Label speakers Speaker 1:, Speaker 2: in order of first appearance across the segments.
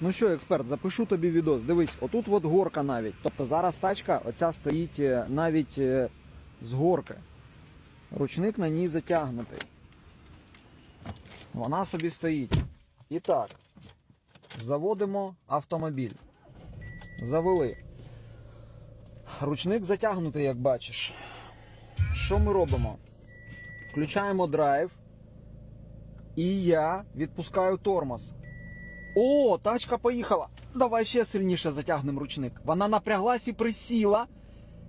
Speaker 1: Ну що, експерт, запишу тобі відос. Дивись, отут от горка навіть. Тобто зараз тачка оця стоїть е, навіть е, з горки. Ручник на ній затягнутий. Вона собі стоїть. І так, заводимо автомобіль. Завели. Ручник затягнутий, як бачиш. Що ми робимо? Включаємо драйв. І я відпускаю тормоз. О, тачка поїхала. Давай ще сильніше затягнемо ручник. Вона напряглась і присіла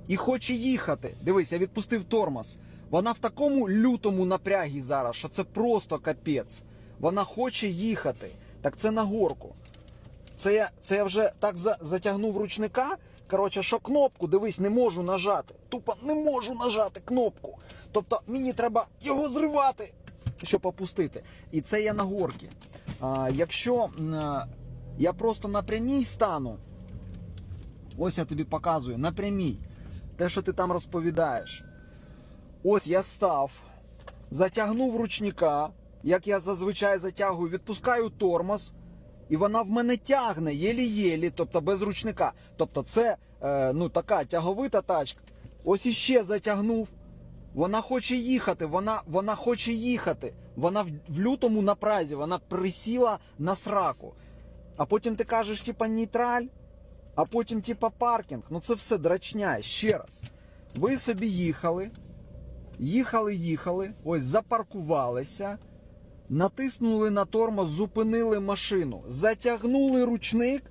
Speaker 1: і хоче їхати. Дивись, я відпустив тормоз. Вона в такому лютому напрягі зараз, що це просто капець. Вона хоче їхати. Так це на горку. Це я, це я вже так за, затягнув ручника. Коротше, що кнопку, дивись, не можу нажати. Тупо не можу нажати кнопку. Тобто мені треба його зривати, щоб опустити. І це я на горці. А, якщо е, я просто на прямій стану, ось я тобі показую, на прямій, те, що ти там розповідаєш. Ось я став, затягнув ручника, як я зазвичай затягую, відпускаю тормоз, і вона в мене тягне єлі-єлі, тобто без ручника. Тобто це е, ну, така тяговита тачка. Ось іще затягнув. Вона хоче їхати, вона, вона хоче їхати. Вона в, в лютому напразі, вона присіла на сраку. А потім ти кажеш, типа, нейтраль, а потім, типа, паркінг. Ну це все драчня. Ще раз. Ви собі їхали, їхали, їхали, ось запаркувалися, натиснули на тормоз, зупинили машину, затягнули ручник,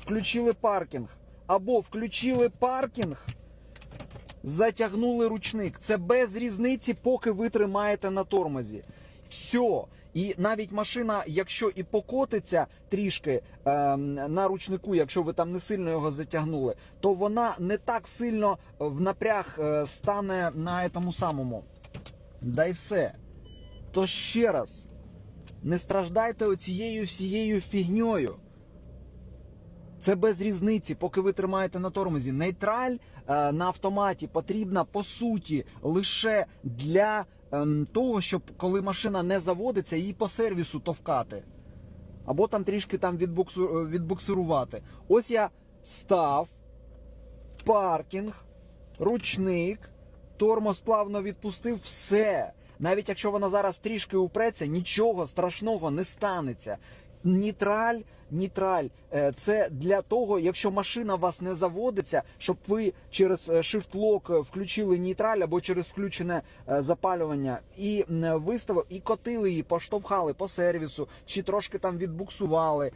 Speaker 1: включили паркінг. Або включили паркінг, затягнули ручник. Це без різниці, поки ви тримаєте на тормозі. Все. І навіть машина, якщо і покотиться трішки ем, на ручнику, якщо ви там не сильно його затягнули, то вона не так сильно в напряг е, стане на тому самому. Да й все. То ще раз, не страждайте оцією всією фігньою. Це без різниці, поки ви тримаєте на тормозі. Нейтраль е, на автоматі потрібна по суті лише для ем, того, щоб коли машина не заводиться, її по сервісу товкати. Або там трішки там е, відбуксирувати. Ось я став, паркінг, ручник, тормоз плавно відпустив, все. Навіть якщо вона зараз трішки упреться, нічого страшного не станеться. Нітраль, нітраль, е, це для того, якщо машина у вас не заводиться, щоб ви через е, shift-lock включили нітраль або через включене е, запалювання і виставили, і котили її, поштовхали по сервісу, чи трошки там відбуксували.